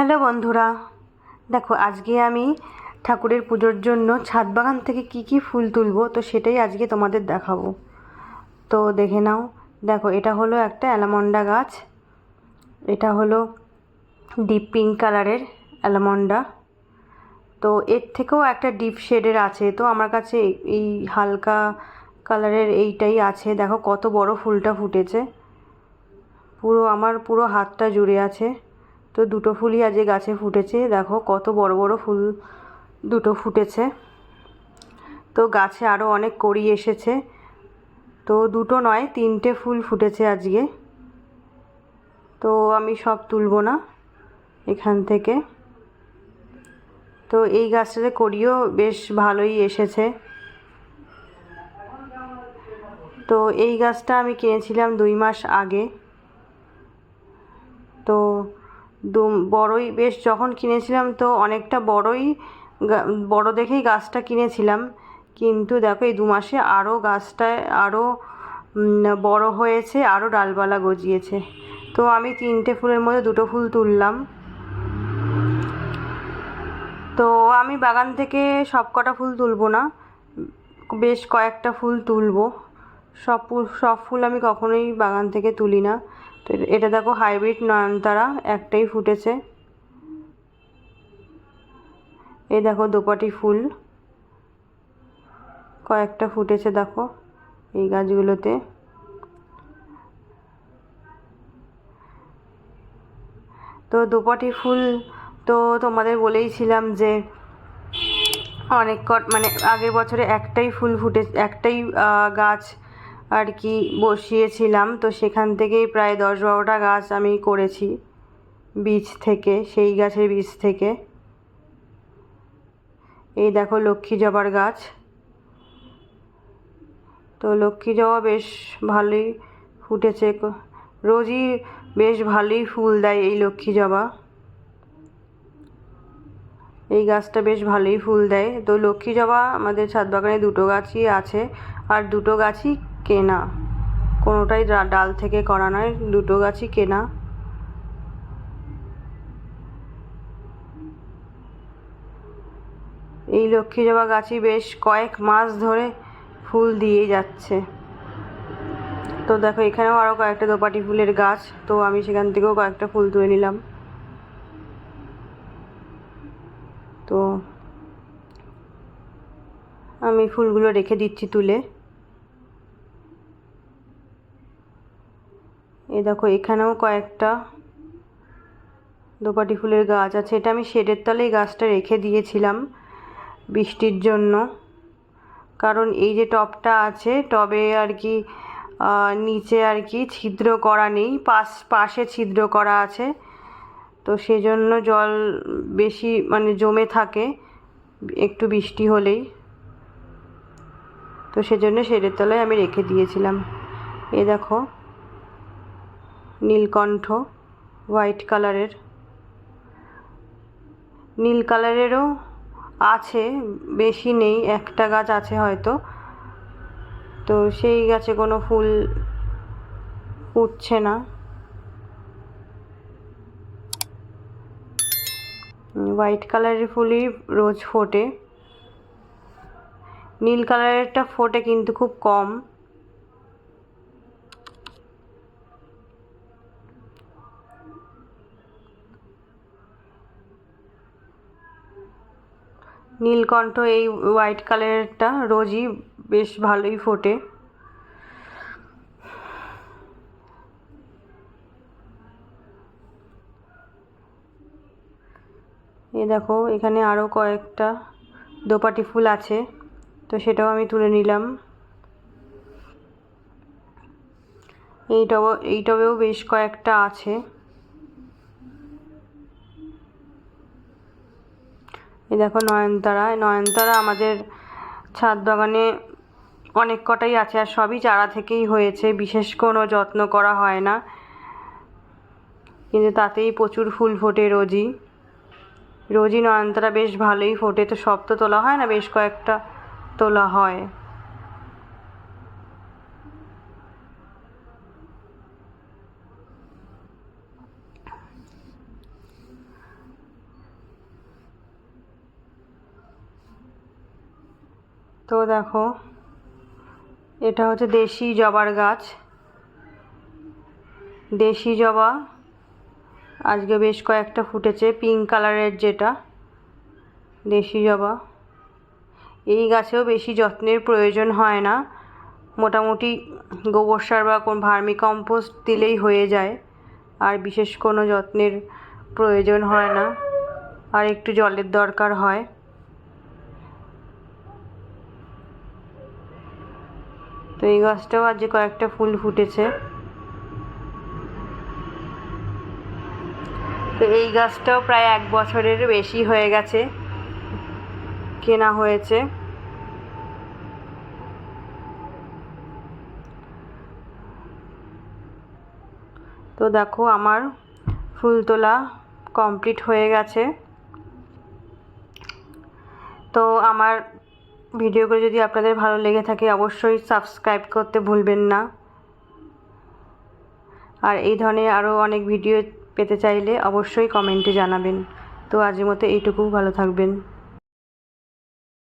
Hello বন্ধুরা, দেখো আজকে আমি ঠাকুরের পুজোর জন্য ছাদ বাগান থেকে কি কি ফুল তুলবো তো সেটাই আজকে তোমাদের দেখাবো। তো দেখে নাও, দেখো এটা হলো একটা অ্যালামন্ডা গাছ, এটা হলো ডিপ পিঙ্ক কালারের অ্যালামন্ডা। তো এর থেকেও একটা ডিপ শেডের আছে, তো আমার কাছে এই হালকা কালারের এইটাই আছে। দেখো কত বড় ফুলটা ফুটেছে, পুরো আমার পুরো হাতটা জুড়ে আছে। তো দুটো ফুলই আজকে গাছে ফুটেছে। দেখো কত বড় বড় ফুল দুটো ফুটেছে। তো গাছে আরও অনেক কড়ি এসেছে। তো দুটো নয়, তিনটে ফুল ফুটেছে আজকে। তো আমি সব তুলব না এখান থেকে। তো এই গাছটাতে কড়িও বেশ ভালোই এসেছে। তো এই গাছটা আমি কিনেছিলাম দুই মাস আগে। তো বড়ই বেশ যখন কিনেছিলাম তো অনেকটা বড়ই বড় দেখেই গাছটা কিনেছিলাম। কিন্তু দেখো এই দু মাসে আরও গাছটায় আরও বড় হয়েছে আরও ডালপালা গজিয়েছে। তো আমি তিনটে ফুলের মধ্যে দুটো ফুল তুললাম। তো আমি বাগান থেকে সব কটা ফুল তুলবো না, বেশ কয়েকটা ফুল তুলবো। সব ফুল সব ফুল আমি কখনোই বাগান থেকে তুলি না। তো এটা দেখো হাইব্রিড নয়নতারা, একটাই ফুটেছে। এই দেখো দোপাটি ফুল। কয়েকটা ফুটেছে দেখো এই গাছগুলোতে। তো দোপাটি ফুল তো তোমাদের বলেইছিলাম যে অনেক কট মানে আগের বছরে একটাই ফুল ফুটে একটাই গাছ আর কি বসিয়েছিলাম। তো সেখান থেকেই প্রায় দশ বারোটা গাছ আমি করেছি বীজ থেকে, সেই গাছের বীজ থেকে। এই দেখো লক্ষ্মী জবার গাছ। তো লক্ষ্মী জবা বেশ ভালোই ফুটেছে। রোজই বেশ ভালোই ফুল দেয় এই লক্ষ্মী জবা। এই গাছটা বেশ ভালোই ফুল দেয়। তো লক্ষ্মী জবা আমাদের ছাদ বাগানে দুটো গাছই আছে। আর দুটো গাছই কেনা। কোনোটাই ডাল থেকে করা নয়, দুটো গাছই কেনা। এই লক্ষ্মী জবা গাছই বেশ কয়েক মাস ধরে ফুল দিয়ে যাচ্ছে। তো দেখো, এখানেও আরও কয়েকটা দোপাটি ফুলের গাছ। তো আমি সেখান থেকেও কয়েকটা ফুল তুলে নিলাম। তো আমি ফুলগুলো রেখে দিচ্ছি তুলে। এই দেখো, এখানেও কয়েকটা দোপাটি ফুলের গাছ আছে। এটা আমি শেডের তলেই গাছটা রেখে দিয়েছিলাম বৃষ্টির জন্য। কারণ এই যে টবটা আছে, টবে আর কি নিচে আর কি ছিদ্র করা নেই, পাশ, পাশে ছিদ্র করা আছে। তো সেজন্য জল বেশি মানে জমে থাকে, একটু বৃষ্টি হলেই। তো সেজন্য শেডের তলায় আমি রেখে দিয়েছিলাম। এ দেখো নীলকণ্ঠ, হোয়াইট কালারের। নীল কালারেরও আছে, বেশি নেই, একটা গাছ আছে হয়তো। তো সেই গাছে কোনো ফুল ফুটছে না। হোয়াইট কালারের ফুলই রোজ ফোটে। নীল কালারেরটা ফোটে কিন্তু খুব কম। নীলকণ্ঠ এই হোয়াইট কালারেরটা রোজই বেশ ভালোই ফোটে। এ দেখো, এখানে আরও কয়েকটা দোপাটি ফুল আছে, তো সেটাও আমি তুলে নিলাম। এই টব, এই টবেও বেশ কয়েকটা আছে। এই দেখো নয়নতারা নয়নতারা আমাদের ছাদ বাগানে অনেক কটাই আছে আর সবই চারা থেকেই হয়েছে, বিশেষ কোনো যত্ন করা হয় না। কিন্তু তাতেই প্রচুর ফুল ফোটে রোজই। রোজই নয়নতারা বেশ ভালোই ফোটে, তো সব তো তোলা হয় না, বেশ কয়েকটা তোলা হয়। তো দেখো, এটা হচ্ছে দেশি জবার গাছ। দেশি জবা, আজকে বেশ কয়েকটা ফুটেছে পিঙ্ক কালারের যেটা, দেশি জবা। এই গাছেও বেশি যত্নের প্রয়োজন হয় না, মোটামুটি গোবর সার বা কোন ভার্মি কম্পোস্ট দিলেই হয়ে যায়, আর বিশেষ কোনো যত্নের প্রয়োজন হয় না, আর একটু জলের দরকার হয়। এই গাছটাও আজ কয়েকটা ফুল ফুটেছে। তো এই গাছটাও প্রায় এক বছরের বেশি হয়ে গেছে, কেনা হয়েছে। তো দেখো আমার ফুল তোলা কমপ্লিট হয়ে গেছে। তো আমার ভিডিওগুলো যদি আপনাদের ভালো লেগে থাকে, অবশ্যই সাবস্ক্রাইব করতে ভুলবেন না। আর এই ধরনের আরও অনেক ভিডিও পেতে চাইলে অবশ্যই কমেন্টে জানাবেন। তো আজের মতো এইটুকু ভালো থাকবেন।